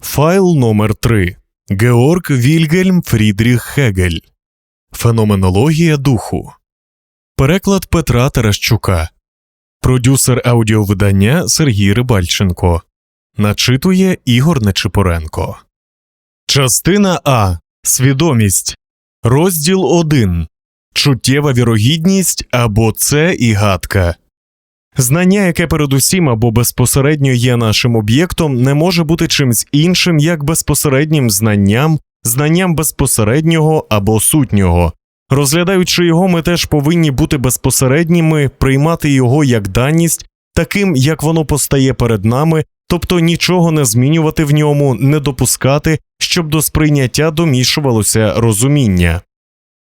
Файл номер 3 Георг Вільгельм Фрідріх Хегель Феноменологія духу. Переклад Петра Таращука. Продюсер аудіовидання Сергій Рибальченко. Начитує Ігор Нечипоренко. Частина А. Свідомість. Розділ 1. Чуттєва вірогідність або це і гадка. Знання, яке передусім або безпосередньо є нашим об'єктом, не може бути чимсь іншим, як безпосереднім знанням, знанням безпосереднього або сутнього. Розглядаючи його, ми теж повинні бути безпосередніми, приймати його як даність, таким, як воно постає перед нами, тобто нічого не змінювати в ньому, не допускати, щоб до сприйняття домішувалося розуміння.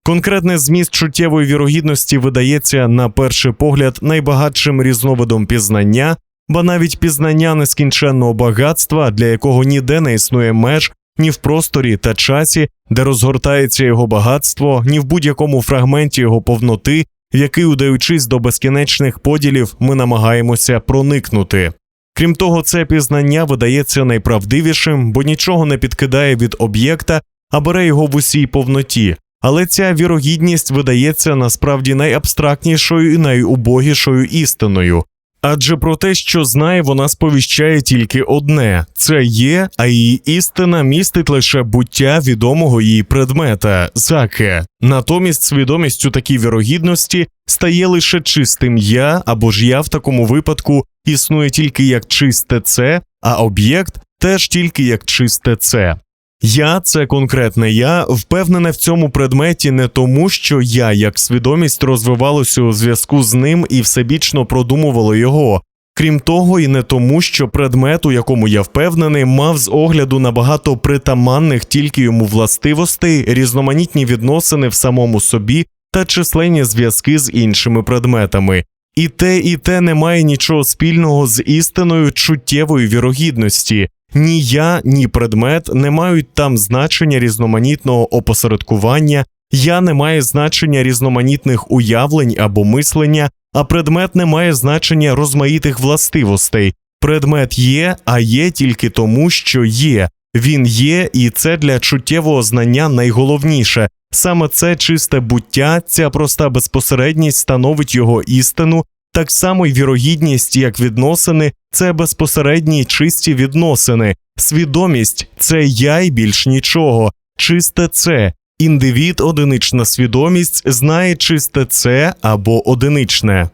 Конкретний зміст чуттєвої вірогідності видається на перший погляд найбагатшим різновидом пізнання, ба навіть пізнання нескінченного багатства, для якого ніде не існує меж ні в просторі та часі, де розгортається його багатство, ні в будь-якому фрагменті його повноти, в який, удаючись до безкінечних поділів, ми намагаємося проникнути. Крім того, це пізнання видається найправдивішим, бо нічого не підкидає від об'єкта, а бере його в усій повноті. Але ця вірогідність видається насправді найабстрактнішою і найубогішою істиною. Адже про те, що знає, вона сповіщає тільки одне це є, а її істина містить лише буття відомого їй предмета заке. Натомість свідомість у такій вірогідності стає лише чистим я, або ж я в такому випадку існує тільки як чисте це, а об'єкт теж тільки як чисте це. Я, це конкретне я, впевнене в цьому предметі не тому, що я, як свідомість, розвивалося у зв'язку з ним і всебічно продумувало його. Крім того, і не тому, що предмет, у якому я впевнений, мав з огляду на багато притаманних тільки йому властивостей, різноманітні відносини в самому собі та численні зв'язки з іншими предметами. І те, і те не має нічого спільного з істиною чуттєвої вірогідності. Ні я, ні предмет не мають там значення різноманітного опосередкування, я не має значення різноманітних уявлень або мислення, а предмет не має значення розмаїтих властивостей. Предмет є, а є тільки тому, що є. Він є, і це для чуттєвого знання найголовніше. Саме це чисте буття, ця проста безпосередність становить його істину, так само й вірогідність, як відносини, це безпосередні чисті відносини, свідомість це я й більш нічого, чисте це. Індивід, одинична свідомість знає чисте це або одиничне.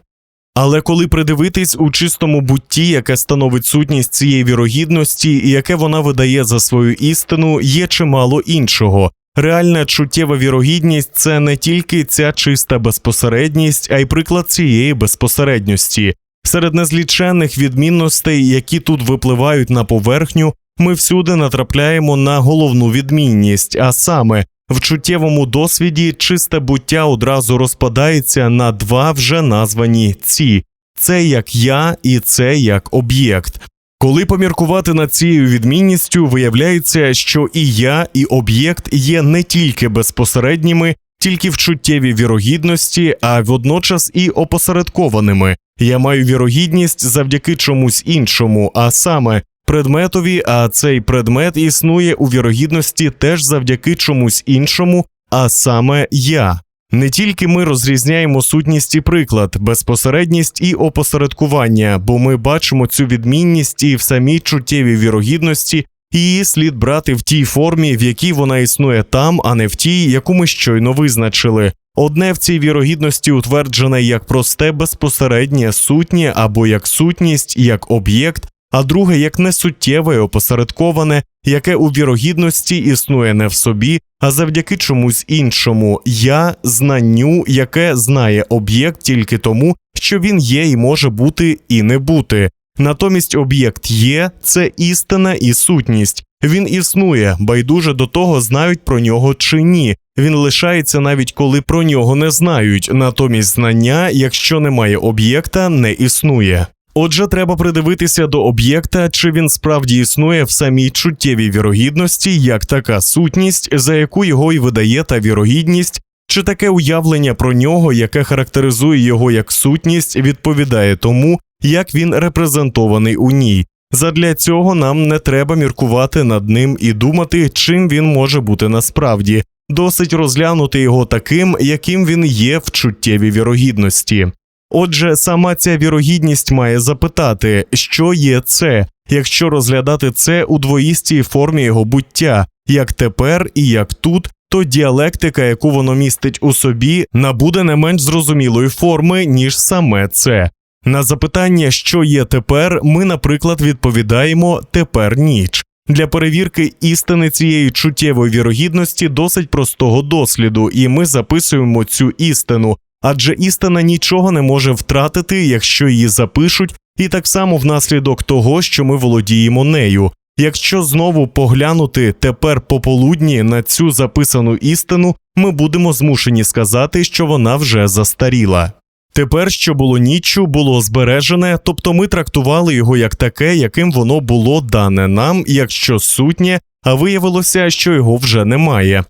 Але коли придивитись у чистому бутті, яке становить сутність цієї вірогідності, і яке вона видає за свою істину, є чимало іншого. Реальна чуттєва вірогідність це не тільки ця чиста безпосередність, а й приклад цієї безпосередності. Серед незліченних відмінностей, які тут випливають на поверхню, ми всюди натрапляємо на головну відмінність, а саме в чуттєвому досвіді чисте буття одразу розпадається на два вже названі ці це як я і це як об'єкт. Коли поміркувати над цією відмінністю, виявляється, що і я, і об'єкт є не тільки безпосередніми, тільки в чуттєвій вірогідності, а водночас і опосередкованими. Я маю вірогідність завдяки чомусь іншому, а саме предметові, а цей предмет існує у вірогідності теж завдяки чомусь іншому, а саме я. Не тільки ми розрізняємо сутність і приклад, безпосередність і опосередкування, бо ми бачимо цю відмінність і в самій чуттєвій вірогідності, і її слід брати в тій формі, в якій вона існує там, а не в тій, яку ми щойно визначили. Одне в цій вірогідності утверджене як просте безпосереднє сутнє або як сутність, як об'єкт, а друге як несуттєве і опосередковане, яке у вірогідності існує не в собі, а завдяки чомусь іншому я знанню, яке знає об'єкт тільки тому, що він є і може бути і не бути. Натомість об'єкт є це істина і сутність. Він існує, байдуже до того, знають про нього чи ні. Він лишається навіть коли про нього не знають. Натомість знання, якщо немає об'єкта, не існує. Отже, треба придивитися до об'єкта, чи він справді існує в самій чуттєвій вірогідності, як така сутність, за яку його й видає та вірогідність, чи таке уявлення про нього, яке характеризує його як сутність, відповідає тому, як він репрезентований у ній. Задля цього нам не треба міркувати над ним і думати, чим він може бути насправді. Досить розглянути його таким, яким він є в чуттєвій вірогідності. Отже, сама ця вірогідність має запитати, що є це, якщо розглядати це у двоїстій формі його буття, як тепер і як тут, то діалектика, яку воно містить у собі, набуде не менш зрозумілої форми, ніж саме це. На запитання, що є тепер, ми, наприклад, відповідаємо тепер ніч. Для перевірки істини цієї чуттєвої вірогідності досить простого досліду, і ми записуємо цю істину, адже істина нічого не може втратити, якщо її запишуть, і так само внаслідок того, що ми володіємо нею. Якщо знову поглянути тепер пополудні на цю записану істину, ми будемо змушені сказати, що вона вже застаріла. Тепер, що було ніччю, було збережене, тобто ми трактували його як таке, яким воно було дане нам, якщо сутнє, а виявилося, що його вже немає.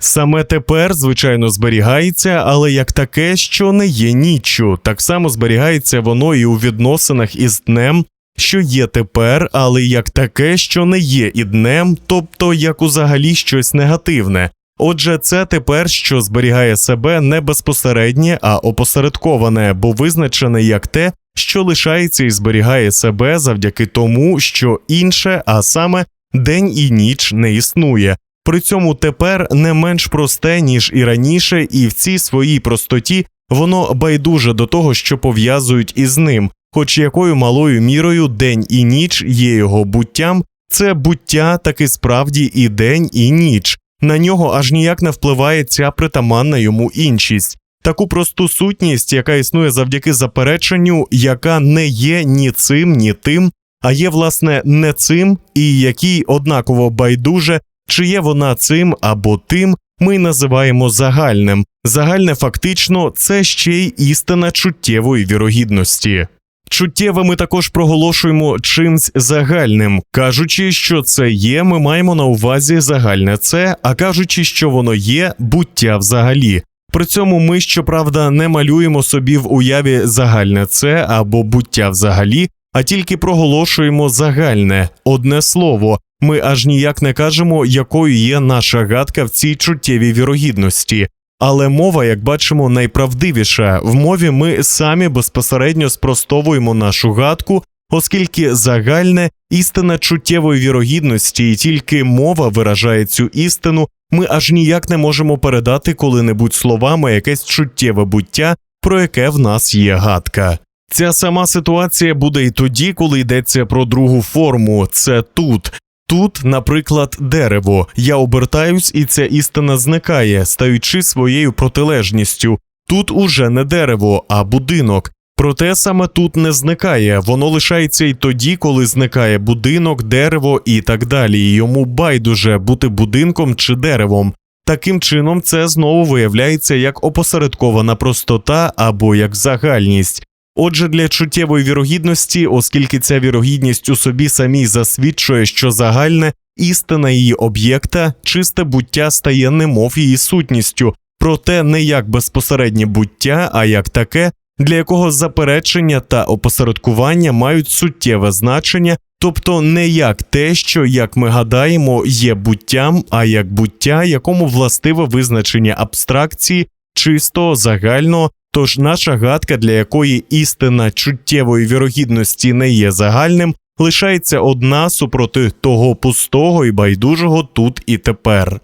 Саме тепер, звичайно, зберігається, але як таке, що не є ніччю, так само зберігається воно і у відносинах із днем, що є тепер, але як таке, що не є і днем, тобто як узагалі щось негативне. Отже, це тепер, що зберігає себе не безпосереднє, а опосередковане, бо визначене як те, що лишається і зберігає себе завдяки тому, що інше, а саме день і ніч не існує. При цьому тепер не менш просте, ніж і раніше, і в цій своїй простоті воно байдуже до того, що пов'язують із ним, хоч якою малою мірою день і ніч є його буттям, це буття таки справді і день, і ніч. На нього аж ніяк не впливає ця притаманна йому іншість, таку просту сутність, яка існує завдяки запереченню, яка не є ні цим, ні тим, а є, власне, не цим, і якій однаково байдуже, чи є вона цим або тим, ми називаємо загальним. Загальне фактично це ще й істина чуттєвої вірогідності. Чуттєве ми також проголошуємо чимсь загальним, кажучи, що це є, ми маємо на увазі загальне це, а кажучи, що воно є буття взагалі. При цьому ми, щоправда, не малюємо собі в уяві загальне це або буття взагалі, а тільки проголошуємо загальне одне слово. Ми аж ніяк не кажемо, якою є наша гадка в цій чуттєвій вірогідності. Але мова, як бачимо, найправдивіша. В мові ми самі безпосередньо спростовуємо нашу гадку, оскільки загальне істина чуттєвої вірогідності, і тільки мова виражає цю істину, ми аж ніяк не можемо передати коли-небудь словами якесь чуттєве буття, про яке в нас є гадка. Ця сама ситуація буде і тоді, коли йдеться про другу форму, це тут. Тут, наприклад, дерево. Я обертаюсь, і ця істина зникає, стаючи своєю протилежністю. Тут уже не дерево, а будинок. Проте саме тут не зникає, воно лишається й тоді, коли зникає будинок, дерево і так далі. Йому байдуже бути будинком чи деревом. Таким чином, це знову виявляється як опосередкована простота або як загальність. Отже, для чуттєвої вірогідності, оскільки ця вірогідність у собі самій засвідчує, що загальне істина її об'єкта, чисте буття стає немов її сутністю, проте не як безпосереднє буття, а як таке, для якого заперечення та опосередкування мають суттєве значення, тобто не як те, що, як ми гадаємо, є буттям, а як буття, якому властиве визначення абстракції, чистого, загального. Тож наша гадка, для якої істина чуттєвої вірогідності не є загальним, лишається одна супроти того пустого і байдужого тут і тепер.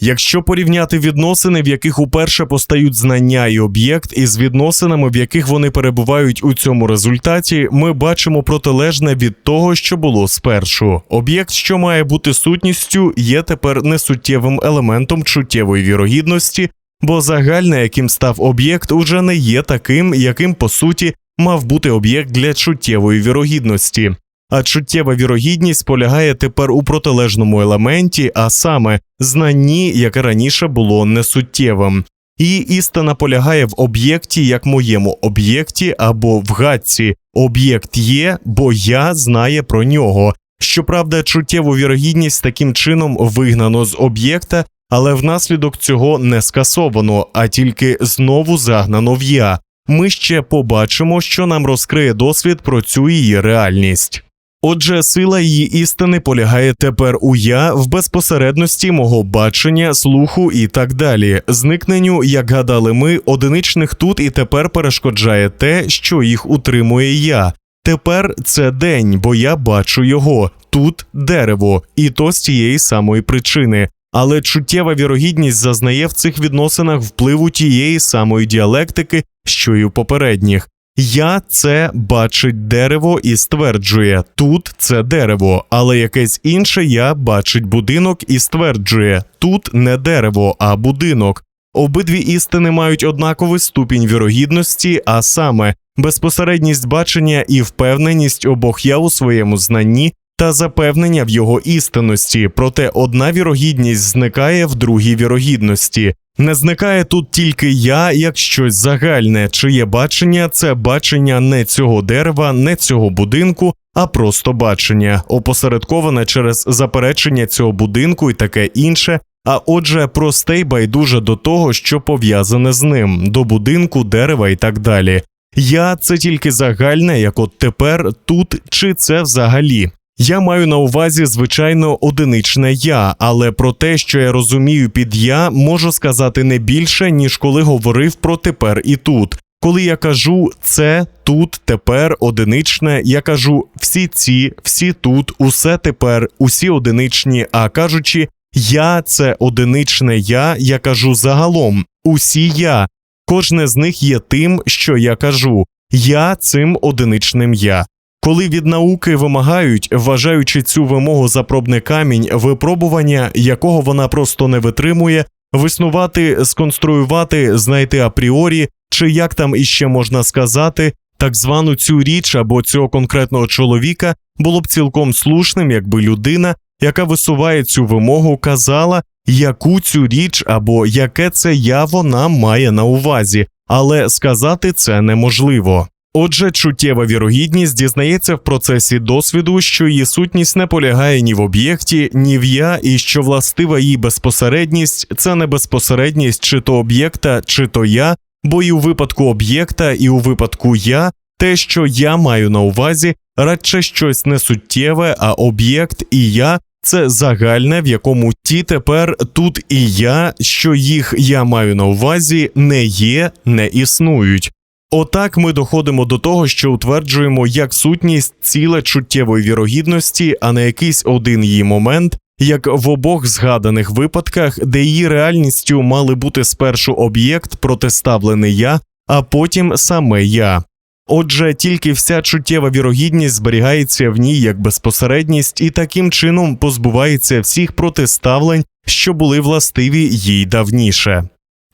Якщо порівняти відносини, в яких уперше постають знання і об'єкт, із відносинами, в яких вони перебувають у цьому результаті, ми бачимо протилежне від того, що було спершу. Об'єкт, що має бути сутністю, є тепер несуттєвим елементом чуттєвої вірогідності, бо загальне, яким став об'єкт, уже не є таким, яким по суті мав бути об'єкт для чуттєвої вірогідності. А чуттєва вірогідність полягає тепер у протилежному елементі, а саме знанні, яке раніше було несуттєвим. І істина полягає в об'єкті як моєму об'єкті або в гадці. Об'єкт є, бо я знає про нього. Щоправда, чуттєву вірогідність таким чином вигнано з об'єкта, але внаслідок цього не скасовано, а тільки знову загнано в я. Ми ще побачимо, що нам розкриє досвід про цю її реальність. Отже, сила її істини полягає тепер у я в безпосередності мого бачення, слуху і так далі. Зникненню, як гадали ми, одиничних тут і тепер перешкоджає те, що їх утримує я. Тепер це день, бо я бачу його тут дерево, і то з тієї самої причини. Але чуттєва вірогідність зазнає в цих відносинах впливу тієї самої діалектики, що й у попередніх. Я це бачить дерево і стверджує тут це дерево, але якесь інше я бачить будинок і стверджує тут не дерево, а будинок. Обидві істини мають однаковий ступінь вірогідності, а саме безпосередність бачення і впевненість обох я у своєму знанні та запевнення в його істинності, проте одна вірогідність зникає в другій вірогідності. Не зникає тут тільки я як щось загальне, чиє бачення це бачення не цього дерева, не цього будинку, а просто бачення, опосередковане через заперечення цього будинку і таке інше. А отже, просте й байдуже до того, що пов'язане з ним, до будинку, дерева і так далі. Я це тільки загальне, як от тепер, тут чи це взагалі. Я маю на увазі звичайно одиничне я, але про те, що я розумію під я, можу сказати не більше, ніж коли говорив про тепер і тут. Коли я кажу це тут, тепер одиничне, я кажу всі ці, всі тут, усе тепер, усі одиничні. А кажучи, я це одиничне я, я кажу загалом, усі я. Кожне з них є тим, що я кажу. Я цим одиничним я. Коли від науки вимагають, вважаючи цю вимогу за пробний камінь, випробування, якого вона просто не витримує, виснувати, сконструювати, знайти апріорі, чи як там іще можна сказати, так звану цю річ або цього конкретного чоловіка, було б цілком слушним, якби людина, яка висуває цю вимогу, казала, яку цю річ або яке це я вона має на увазі, але сказати це неможливо. Отже, чуттєва вірогідність дізнається в процесі досвіду, що її сутність не полягає ні в об'єкті, ні в я, і що властива її безпосередність це не безпосередність чи то об'єкта, чи то я, бо і у випадку об'єкта, і у випадку я, те, що я маю на увазі, радше щось не суттєве, а об'єкт і я. Це загальне, в якому ті тепер тут і я, що їх я маю на увазі, не є, не існують. Отак ми доходимо до того, що утверджуємо як сутність ціле чуттєвої вірогідності, а не якийсь один її момент, як в обох згаданих випадках, де її реальністю мали бути спершу об'єкт, протиставлений я, а потім саме я. Отже, тільки вся чуттєва вірогідність зберігається в ній як безпосередність і таким чином позбувається всіх протиставлень, що були властиві їй давніше.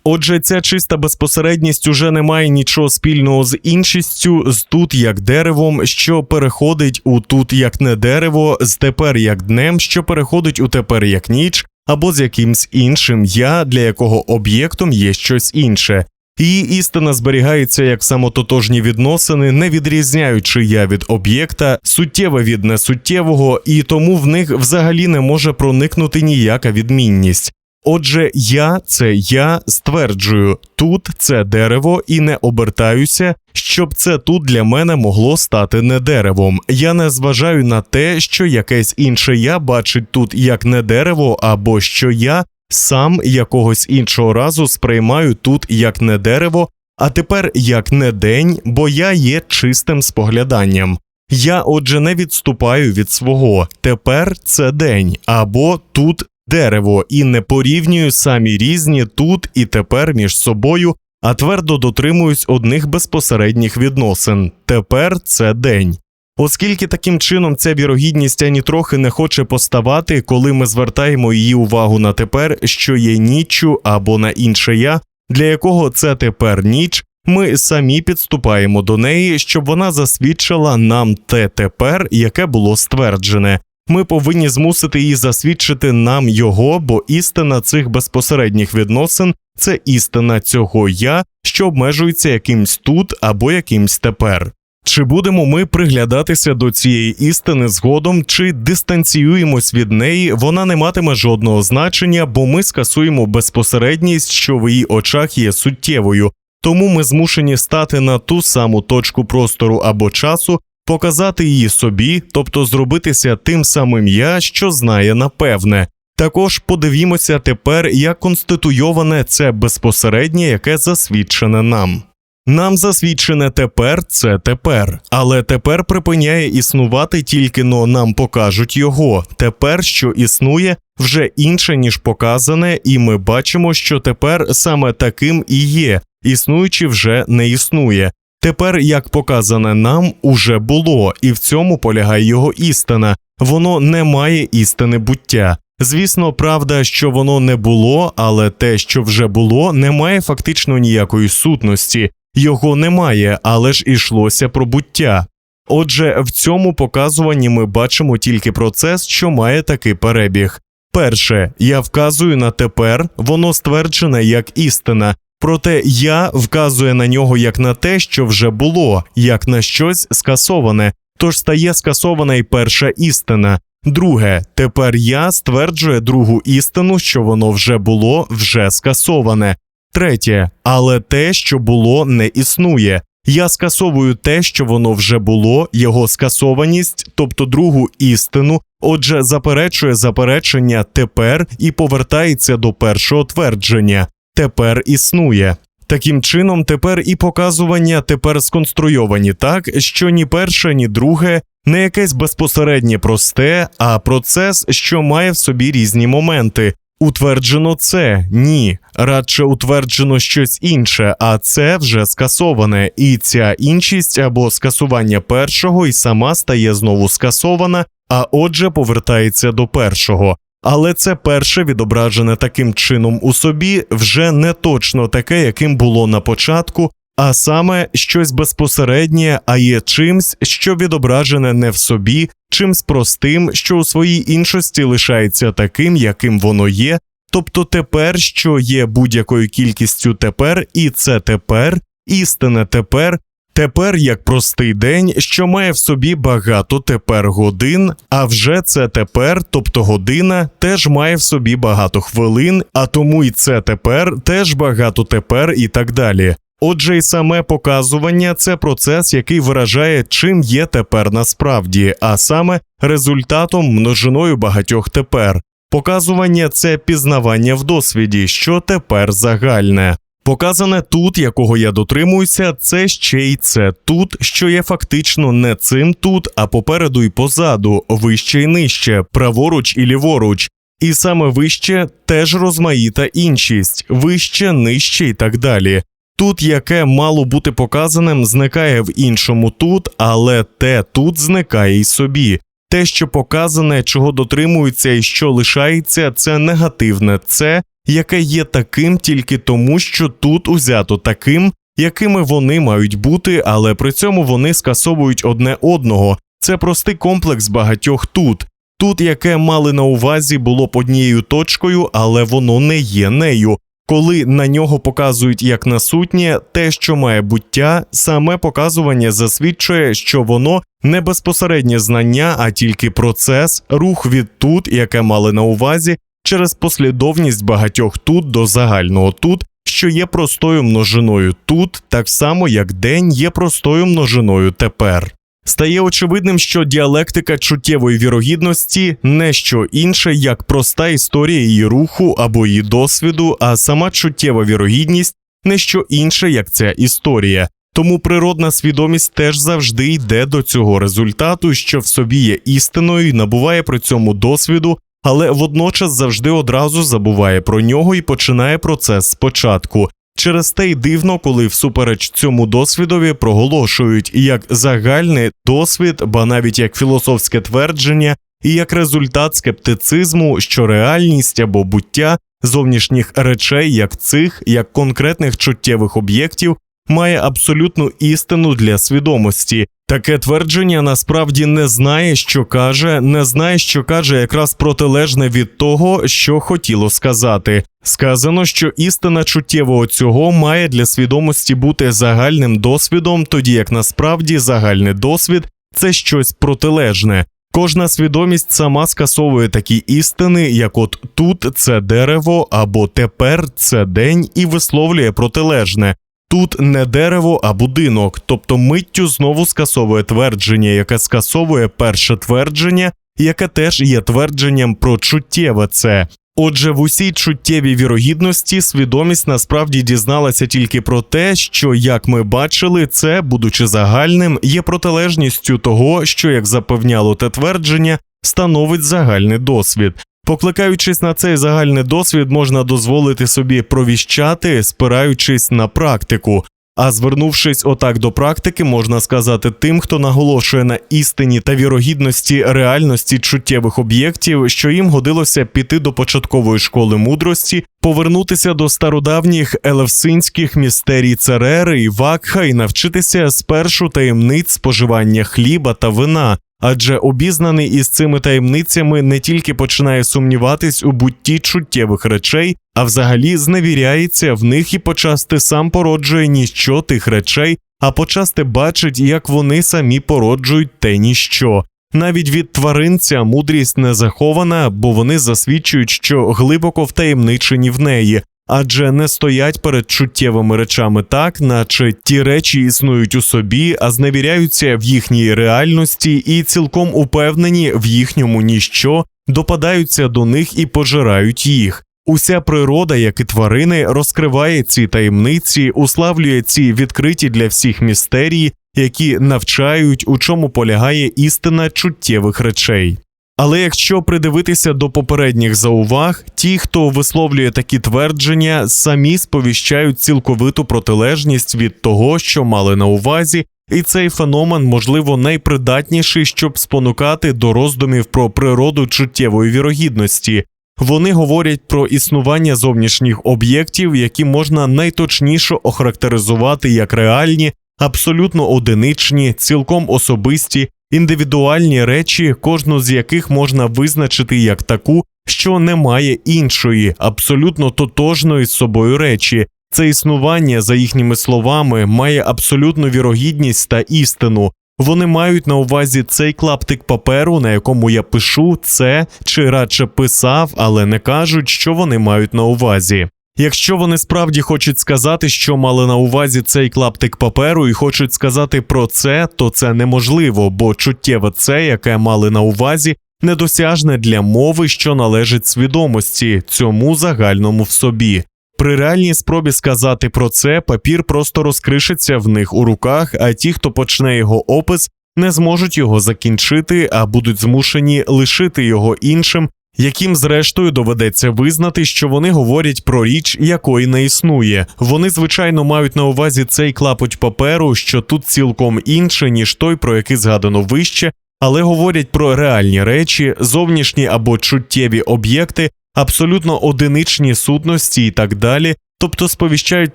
Отже, ця чиста безпосередність уже не має нічого спільного з іншістю, з тут як деревом, що переходить у тут як не дерево, з тепер як днем, що переходить у тепер як ніч, або з якимсь іншим я, для якого об'єктом є щось інше. Її істина зберігається як самототожні відносини, не відрізняючи я від об'єкта, суттєве від несуттєвого, і тому в них взагалі не може проникнути ніяка відмінність. Отже, я це я стверджую, тут це дерево і не обертаюся, щоб це тут для мене могло стати не деревом. Я не зважаю на те, що якесь інше я бачить тут як не дерево, або що я сам якогось іншого разу сприймаю тут як не дерево, а тепер як не день, бо я є чистим спогляданням. Я, отже, не відступаю від свого. Тепер це день, або тут дерево і не порівнюю самі різні тут і тепер між собою, а твердо дотримуюсь одних безпосередніх відносин. Тепер це день. Оскільки таким чином ця вірогідність ані трохи не хоче поставати, коли ми звертаємо її увагу на тепер, що є ніччю або на інше я, для якого це тепер ніч, ми самі підступаємо до неї, щоб вона засвідчила нам те тепер, яке було стверджене. Ми повинні змусити її засвідчити нам його, бо істина цих безпосередніх відносин це істина цього я, що обмежується якимсь тут або якимсь тепер. Чи будемо ми приглядатися до цієї істини згодом, чи дистанціюємось від неї, вона не матиме жодного значення, бо ми скасуємо безпосередність, що в її очах є суттєвою, тому ми змушені стати на ту саму точку простору або часу, показати її собі, тобто зробитися тим самим я, що знає напевне. Також подивімося тепер, як конституйоване це безпосереднє, яке засвідчене нам. Нам засвідчене тепер це тепер, але тепер припиняє існувати тільки но нам покажуть його. Тепер, що існує, вже інше ніж показане, і ми бачимо, що тепер саме таким і є, існуючи вже не існує. Тепер, як показане нам, уже було, і в цьому полягає його істина. Воно не має істини буття. Звісно, правда, що воно не було, але те, що вже було, не має фактично ніякої сутності. Його немає, але ж ішлося про буття. Отже, в цьому показуванні ми бачимо тільки процес, що має такий перебіг. Перше, я вказую на тепер, воно стверджене як істина, проте я вказує на нього як на те, що вже було, як на щось скасоване, тож стає скасована й перша істина. Друге, тепер я стверджує другу істину, що воно вже було, вже скасоване. Третє, але те, що було, не існує. Я скасовую те, що воно вже було, його скасованість, тобто другу істину, отже, заперечує заперечення тепер і повертається до першого твердження тепер існує. Таким чином, тепер і показування тепер сконструйовані так, що ні перше, ні друге не якесь безпосереднє просте, а процес, що має в собі різні моменти. Утверджено це ні, радше утверджено щось інше, а це вже скасоване, і ця іншість або скасування першого і сама стає знову скасована, а отже повертається до першого. Але це перше відображене таким чином у собі вже не точно таке, яким було на початку, а саме щось безпосереднє, а є чимсь, що відображене не в собі, чимсь простим, що у своїй іншості лишається таким, яким воно є, тобто тепер, що є будь-якою кількістю тепер, і це тепер, істине тепер. Тепер як простий день, що має в собі багато тепер годин, а вже це тепер, тобто година, теж має в собі багато хвилин, а тому і це тепер теж багато тепер і так далі. Отже, й саме показування це процес, який виражає, чим є тепер насправді, а саме результатом множиною багатьох тепер. Показування це пізнавання в досвіді, що тепер загальне. Показане тут, якого я дотримуюся, це ще й це тут, що є фактично не цим тут, а попереду і позаду, вище й нижче, праворуч і ліворуч. І саме вище теж розмаїта іншість, вище, нижче і так далі. Тут, яке мало бути показаним, зникає в іншому тут, але те тут зникає й собі. Те, що показане, чого дотримується і що лишається, це негативне це, яке є таким тільки тому, що тут узято таким, якими вони мають бути, але при цьому вони скасовують одне одного. Це простий комплекс багатьох тут. Тут, яке мали на увазі, було б однією точкою, але воно не є нею. Коли на нього показують як на сутнє, те, що має буття, саме показування засвідчує, що воно не безпосереднє знання, а тільки процес, рух від тут, яке мали на увазі, через послідовність багатьох тут до загального тут, що є простою множиною тут, так само як день є простою множиною тепер. Стає очевидним, що діалектика чуттєвої вірогідності не що інше, як проста історія її руху або її досвіду, а сама чуттєва вірогідність не що інше, як ця історія. Тому природна свідомість теж завжди йде до цього результату, що в собі є істиною і набуває при цьому досвіду, але водночас завжди одразу забуває про нього і починає процес спочатку. Через те й дивно, коли всупереч цьому досвідові проголошують як загальний досвід, ба навіть як філософське твердження, і як результат скептицизму, що реальність або буття зовнішніх речей, як цих, як конкретних чуттєвих об'єктів, має абсолютну істину для свідомості. Таке твердження насправді не знає, що каже, не знає, що каже якраз протилежне від того, що хотіло сказати. Сказано, що істина чуттєвого цього має для свідомості бути загальним досвідом, тоді як насправді загальний досвід це щось протилежне. Кожна свідомість сама скасовує такі істини, як от тут це дерево або тепер це день, і висловлює протилежне. Тут не дерево, а будинок, тобто миттю знову скасовує твердження, яке скасовує перше твердження, яке теж є твердженням про чуттєве це. Отже, в усій чуттєвій вірогідності свідомість насправді дізналася тільки про те, що, як ми бачили, це, будучи загальним, є протилежністю того, що, як запевняло те твердження, становить загальний досвід. Покликаючись на цей загальний досвід, можна дозволити собі провіщати, спираючись на практику. А звернувшись отак до практики, можна сказати тим, хто наголошує на істині та вірогідності реальності чуттєвих об'єктів, що їм годилося піти до початкової школи мудрості, повернутися до стародавніх елевсинських містерій Церери і Вакха і навчитися спершу таємниць споживання хліба та вина. Адже обізнаний із цими таємницями не тільки починає сумніватись у бутті чуттєвих речей, а взагалі зневіряється в них і почасти сам породжує ніщо тих речей, а почасти бачить, як вони самі породжують те ніщо. Навіть від тваринця мудрість не захована, бо вони засвідчують, що глибоко втаємничені в неї, адже не стоять перед чуттєвими речами так, наче ті речі існують у собі, а зневіряються в їхній реальності і цілком упевнені в їхньому ніщо, допадаються до них і пожирають їх. Уся природа, як і тварини, розкриває ці таємниці, уславлює ці відкриті для всіх містерії, які навчають, у чому полягає істина чуттєвих речей. Але якщо придивитися до попередніх зауваг, ті, хто висловлює такі твердження, самі сповіщають цілковиту протилежність від того, що мали на увазі, і цей феномен, можливо, найпридатніший, щоб спонукати до роздумів про природу чуттєвої вірогідності. Вони говорять про існування зовнішніх об'єктів, які можна найточніше охарактеризувати як реальні, абсолютно одиничні, цілком особисті, індивідуальні речі, кожну з яких можна визначити як таку, що не має іншої, абсолютно тотожної з собою речі. Це існування, за їхніми словами, має абсолютну вірогідність та істину. Вони мають на увазі цей клаптик паперу, на якому я пишу це чи радше писав, але не кажуть, що вони мають на увазі. Якщо вони справді хочуть сказати, що мали на увазі цей клаптик паперу, і хочуть сказати про це, то це неможливо, бо чуттєве це, яке мали на увазі, недосяжне для мови, що належить свідомості, цьому загальному в собі. При реальній спробі сказати про це, папір просто розкришиться в них у руках, а ті, хто почне його опис, не зможуть його закінчити, а будуть змушені лишити його іншим, яким зрештою доведеться визнати, що вони говорять про річ, якої не існує. Вони, звичайно, мають на увазі цей клапоть паперу, що тут цілком інше, ніж той, про який згадано вище, але говорять про реальні речі, зовнішні або чуттєві об'єкти, абсолютно одиничні сутності і так далі. Тобто сповіщають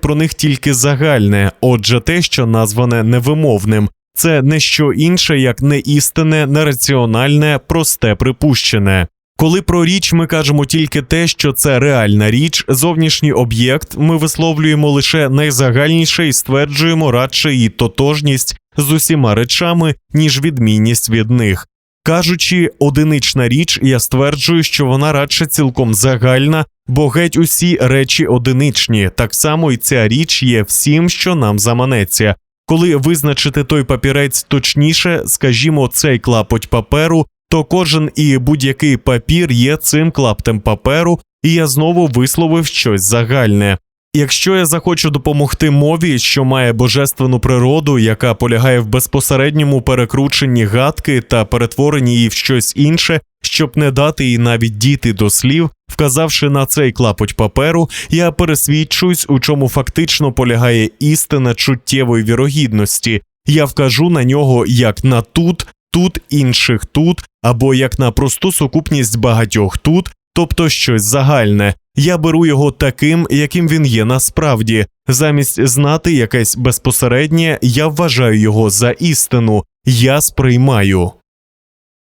про них тільки загальне, отже, те, що назване невимовним, це не що інше, як неістинне, нераціональне, просте припущене. Коли про річ ми кажемо тільки те, що це реальна річ, зовнішній об'єкт, ми висловлюємо лише найзагальніше і стверджуємо радше її тотожність з усіма речами, ніж відмінність від них. Кажучи, одинична річ, я стверджую, що вона радше цілком загальна, бо геть усі речі одиничні, так само і ця річ є всім, що нам заманеться. Коли визначити той папірець точніше, скажімо, цей клапоть паперу, то кожен і будь-який папір є цим клаптем паперу, і я знову висловив щось загальне. Якщо я захочу допомогти мові, що має божественну природу, яка полягає в безпосередньому перекрученні гадки та перетворенні її в щось інше, щоб не дати їй навіть діти до слів, вказавши на цей клапоть паперу, я пересвідчуюсь, у чому фактично полягає істина чуттєвої вірогідності. Я вкажу на нього як на тут, тут інших тут, або як на просту сукупність багатьох тут, тобто щось загальне. Я беру його таким, яким він є насправді. Замість знати якесь безпосереднє, я вважаю його за істину, я сприймаю.